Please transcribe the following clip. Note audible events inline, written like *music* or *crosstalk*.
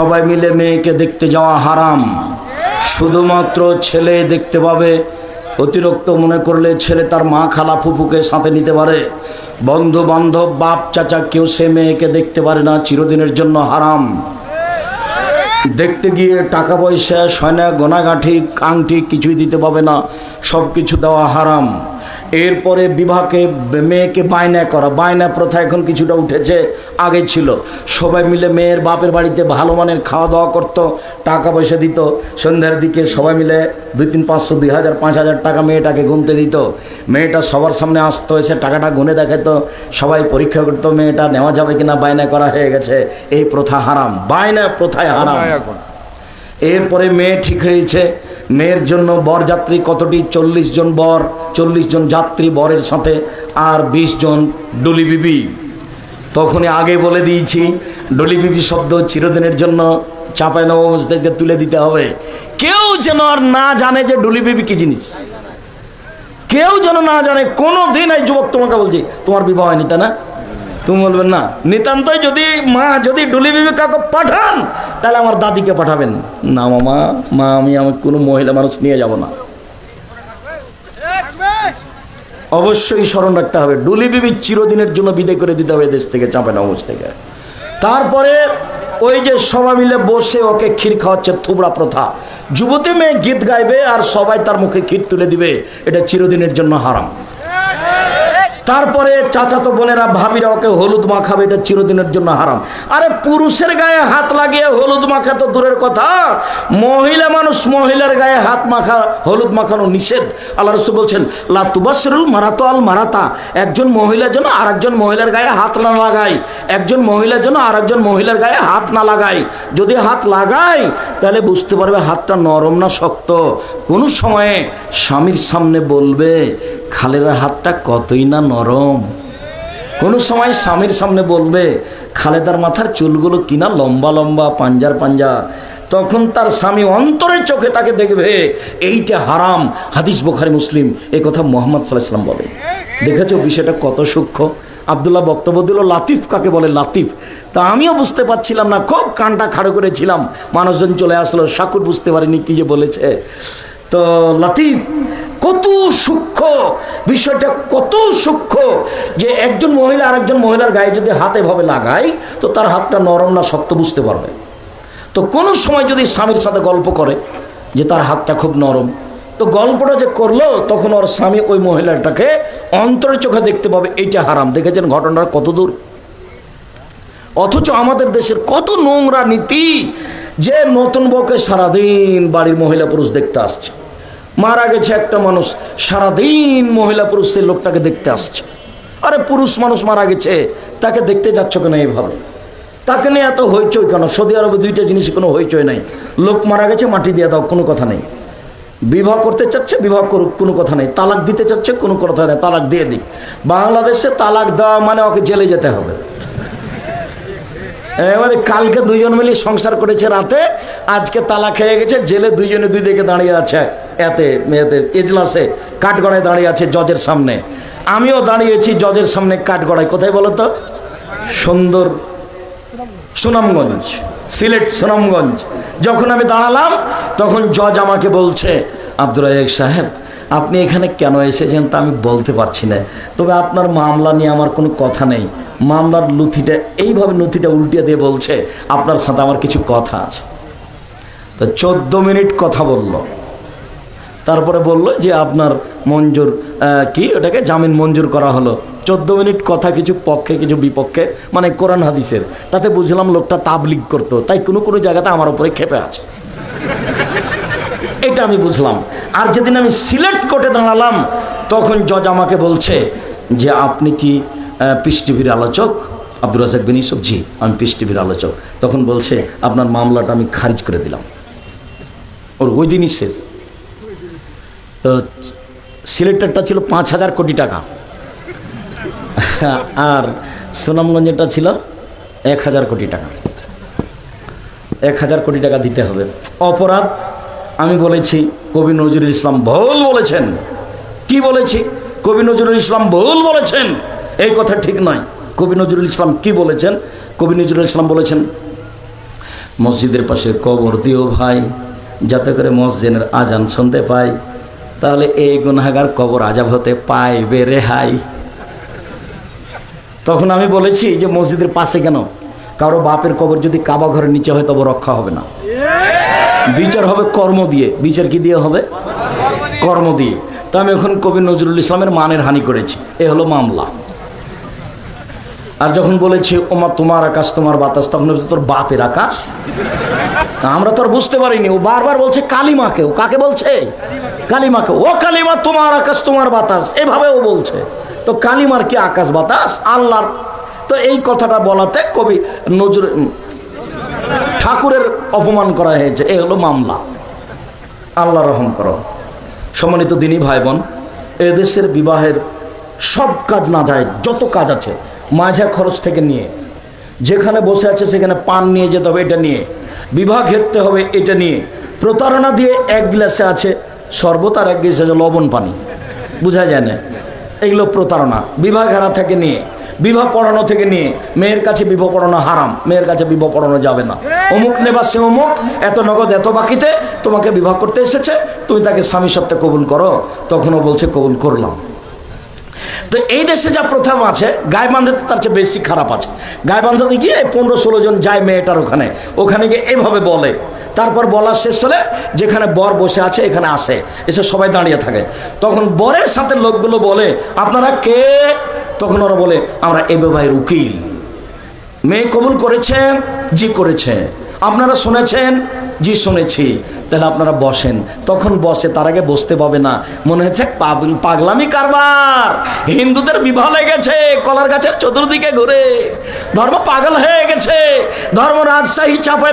সবাই মিলে মেয়েকে দেখতে যাওয়া হারাম। শুধুমাত্র ছেলে দেখতে পাবে। অতিরিক্ত মনে করলে ছেলে তার মা খালা ফুফুকে সাথে নিতে পারে। বন্ধু বান্ধব বাপ, চাচা কেউ সে মেয়েকে দেখতে পারে না, চিরদিনের জন্য হারাম। দেখতে গিয়ে টাকা পয়সা, সয়না গোনাগাঠি আংটি কিছুই দিতে পাবে না। সব কিছু দেওয়া হারাম। এরপরে বিবাহকে মেয়েকে বায়না করা। বায়না প্রথা এখন কিছুটা উঠেছে, আগে ছিল। সবাই মিলে মেয়ের বাপের বাড়িতে ভালো মানের খাওয়া দাওয়া করতো টাকা পয়সা দিত। সন্ধ্যার দিকে সবাই মিলে দুই তিন পাঁচশো, দুই হাজার, পাঁচ হাজার টাকা মেয়েটাকে গুনতে দিত। মেয়েটা সবার সামনে আসতো, এসে টাকাটা গুনে দেখাতো সবাই পরীক্ষা করতো, মেয়েটা নেওয়া যাবে কিনা? বায়না করা হয়ে গেছে। এই প্রথা হারাম। বায়না প্রথায় হারাম। এখন। এরপরে মেয়ে ঠিক হয়েছে। মেয়ের জন্য বরযাত্রী কতটি? চল্লিশ জন বর, চল্লিশ জন যাত্রী বরের সাথে আর বিশ জন ডলি বিবি। তখনই আগে বলে দিয়েছি, ডলি বিবি শব্দ চিরদিনের জন্য চাপায় নবস্থাকে তুলে দিতে হবে। কেউ যেন আর না জানে যে ডলি বিবি কি জিনিস। কেউ যেন না জানে কোনো দিন এই যুবক তোমাকে বলছি, তোমার বিবাহ হয়নি, তাই না? তুমি বলবেন না। নিতান্তই যদি মা, যদি ডুলি বিবি কাউকে পাঠান, তাহলে আমার দাদিকে পাঠাবেন। না মামা, মা, আমি আমার কোনো মহিলা মানুষ নিয়ে যাব না। অবশ্যই স্মরণ রাখতে হবে, ডুলি বিবি চিরদিনের জন্য বিদায় করে দিতে হবে দেশ থেকে চাপে নবজ থেকে। তারপরে ওই যে সবাই মিলে বসে ওকে ক্ষীর খাওয়াচ্ছে থুবড়া প্রথা। যুবতী মেয়ে গীত গাইবে আর সবাই তার মুখে ক্ষীর তুলে দিবে, এটা চিরদিনের জন্য হারাম। তারপরে চাচাতো বোনেরা, ভাবিরা, ওকে হলুদ মাখাবে, এটা চিরদিনের জন্য হারাম। আরে পুরুষের গায়ে হাত লাগিয়ে হলুদ মাখা তো দূরের কথা। মহিলা মানুষ মহিলার গায়ে হাত মাখা, হলুদ মাখানো নিষেধ। আল্লাহ রসুল বলছেন লাতুবাসরুল মারাতো আল মারাতা। একজন মহিলার জন্য আর একজন মহিলার গায়ে হাত না লাগায়। একজন মহিলার জন্য আর একজন মহিলার গায়ে হাত না লাগায়। যদি হাত লাগায় তাহলে বুঝতে পারবে হাতটা নরম না শক্ত। কোনো সময়ে স্বামীর সামনে বলবে খালের হাতটা কতই না নরম? কোনো সময় স্বামীর সামনে বলবে, খালেদার মাথার চুলগুলো কিনা লম্বা লম্বা, পাঞ্জার পাঞ্জা? তখন তার স্বামী অন্তরের চোখে তাকে দেখবে, এইটা হারাম। হাদিস বোখারি মুসলিম, এ কথা মোহাম্মদ সাল্লাহ সাল্লাম বলে। দেখেছ বিষয়টা কত সূক্ষ্ম? আবদুল্লাহ বক্তব্য দিল, লাতিফ কাকে বলে? লাতিফ তা আমিও বুঝতে পারছিলাম না, খুব কানটা খাড়ো করেছিলাম। মানুষজন চলে আসলো শাকুর বুঝতে পারিনি কি যে বলেছে। তো লাতিফ, কত সূক্ষ্ম, বিষয়টা কত সূক্ষ্ম যে একজন মহিলা আর একজন মহিলার গায়ে যদি হাত এভাবে লাগায়, তো তার হাতটা নরম না শক্ত বুঝতে পারবে। তো কোনো সময় যদি স্বামীর সাথে গল্প করে যে তার হাতটা খুব নরম তো গল্পটা যে করল, তখন ওর স্বামী ওই মহিলাটাকে অন্তরের চোখে দেখতে পাবে, এইটা হারাম। দেখেছেন ঘটনার কত দূর? অথচ আমাদের দেশের কত নোংরা নীতি যে নতুন বউকে সারাদিন বাড়ির মহিলা পুরুষ দেখতে আসছে। মারা গেছে একটা মানুষ, সারাদিন মহিলা পুরুষ সেই লোকটাকে দেখতে আসছে। আরে পুরুষ মানুষ মারা গেছে, তাকে দেখতে যাচ্ছ কেন এইভাবে? তাকে নিয়ে এত হইচই কেন? সৌদি আরবে দুইটা জিনিস কোনো হইচই নাই। লোক মারা গেছে, মাটি দিয়ে দাও, কোনো কথা নেই। বিবাহ করতে চাচ্ছে, বিবাহ করুক, কোনো কথা নেই। তালাক দিতে চাচ্ছে, কোনো কথা নেই। তালাক দিয়ে দিক। বাংলাদেশে তালাক দেওয়া মানে ওকে জেলে যেতে হবে। এবারে কালকে দুজন মিলে সংসার করেছে রাতে, আজকে তালা খেয়ে গেছে, জেলে দুইজনে দুই দিকে দাঁড়িয়ে আছে, এতে মেয়েতে এজলাসে, কাঠগড়ায় দাঁড়িয়ে আছে জজের সামনে। আমিও দাঁড়িয়েছি জজের সামনে কাঠগড়ায়। কোথায় বলো তো? সুন্দর সুনামগঞ্জ, সিলেট সুনামগঞ্জ। যখন আমি দাঁড়ালাম, তখন জজ আমাকে বলছে আব্দুল রাজাক সাহেব, আপনি এখানে কেন এসেছেন তা আমি বলতে পারছি না। তবে আপনার মামলা নিয়ে আমার কোনো কথা নেই। মামলার লুথিটা, এইভাবে নথিটা উল্টিয়ে দিয়ে বলছে, আপনার সাথে আমার কিছু কথা আছে। তো চোদ্দ মিনিট কথা বলল। তারপরে বলল যে, আপনার মঞ্জুর কি ওটাকে জামিন মঞ্জুর করা হলো? চোদ্দ মিনিট কথা কিছু পক্ষে, কিছু বিপক্ষে মানে কোরআন হাদিসের। তাতে বুঝলাম লোকটা তাবলিগ করতো। তাই কোনো কোনো জায়গাতে আমার উপরে খেপে আছে। এটা আমি বুঝলাম। আর যেদিন আমি সিলেক্ট কোর্টে দাঁড়ালাম, তখন জজ আমাকে বলছে যে, আপনি কি পিস টিভির আলোচক? আব্দুর রাজাক বিন ইউসুফ, জি, আমি পিস টিভির আলোচক। তখন বলছে, আপনার মামলাটা আমি খারিজ করে দিলাম। ওর ওই দিনই শেষ। তো সিলেক্টারটা ছিল পাঁচ হাজার কোটি টাকা। *laughs* আর সুনামগঞ্জেরটা ছিল এক হাজার কোটি টাকা। এক হাজার কোটি টাকা দিতে হবে। অপরাধ, আমি বলেছি, কবি নজরুল ইসলাম ভুল বলেছেন। কি বলেছি? কবি নজরুল ইসলাম ভুল বলেছেন। এই কথা ঠিক নয়। কবি নজরুল ইসলাম কি বলেছেন? কবি নজরুল ইসলাম বলেছেন, মসজিদের পাশে কবর দিও ভাই, যাতে করে মসজিদের আজান শুনতে পাই। তাহলে এই গুনাগার কবর আজাব হতে পাইবে রেহাই তখন আমি বলেছি যে মসজিদের পাশে কেন? কারও বাপের কবর যদি কাবা ঘরের নিচে হয় তবে রক্ষা হবে না। বিচার হবে কর্ম দিয়ে। বিচার কি দিয়ে হবে? কর্ম দিয়ে। তো আমি এখন কবি নজরুল ইসলামের মানের হানি করেছি। এ হলো মামলা। আর যখন বলেছি, ওমা, তোমার আকাশ, তোমার বাতাস তখন তোর বাপের আকাশ? আমরা তো আর বুঝতে পারিনি। ও বারবার বলছে, কালিমাকে ও কাকে বলছে? কালিমাকে। ও কালিমা, তোমার আকাশ, তোমার বাতাস এভাবে ও বলছে। তো কালিমার কি আকাশ বাতাস? আল্লাহর। তো এই কথাটা বলাতে কবি নজর ঠাকুরের অপমান করা হয়েছে। এ হলো মামলা। আল্লাহ রহম করো। সম্মানিত দিনই ভাই বোন এদেশের বিবাহের সব কাজ না যায়, যত কাজ আছে, মাঝে খরচ থেকে নিয়ে, যেখানে বসে আছে সেখানে পান নিয়ে যেতে হবে, এটা নিয়ে, বিবাহ ঘেরতে হবে, এটা নিয়ে, প্রতারণা দিয়ে এক গ্লাসে আছে শরবত আর এক গ্লাসে আছে লবণ পানি। বোঝা যায় না? এগুলো প্রতারণা। বিবাহ ঘেরা থেকে নিয়ে, বিবাহ পড়ানো থেকে নিয়ে, মেয়ের কাছে বিবাহ পড়ানো হারাম, মেয়ের কাছে বিবাহ পড়ানো যাবে না। অমুক নেবা সে অমুক, এত নগদ, এত বাকিতে তোমাকে বিবাহ করতে এসেছে, তুমি তাকে স্বামী সত্ত্বে কবুল করো, তখনও বলছে কবুল করলাম। তো এই দেশে যা প্রথম আছে গায়ে বাঁধাতে তার চেয়ে বেশি খারাপ আছে। গায়ে বাঁধাতে গিয়ে পনেরো ষোলো জন যায় মেয়েটার ওখানে ওখানে গিয়ে এভাবে বলে তারপর বলা শেষ হলে যেখানে বর বসে আছে, এখানে আসে। এসে সবাই দাঁড়িয়ে থাকে। তখন বরের সাথে লোকগুলো বলে, আপনারা কে? তখন ওরা বলে, আমরা এ ভাইয়ের উকিল। মেয়ে কবুল করেছে জি করেছে আপনারা শুনেছেন? জি শুনেছি। তাহলে আপনারা বসেন। তখন বসে, তার আগে বসতে পাবে না। মনে হচ্ছে পাগল পাগলামি কারবার। হিন্দুদের বিবাহ লেগেছে কলার গাছের চতুর্দিকে ঘুরে। ধর্ম পাগল হয়ে গেছে। ধর্ম রাজশাহী চাপাই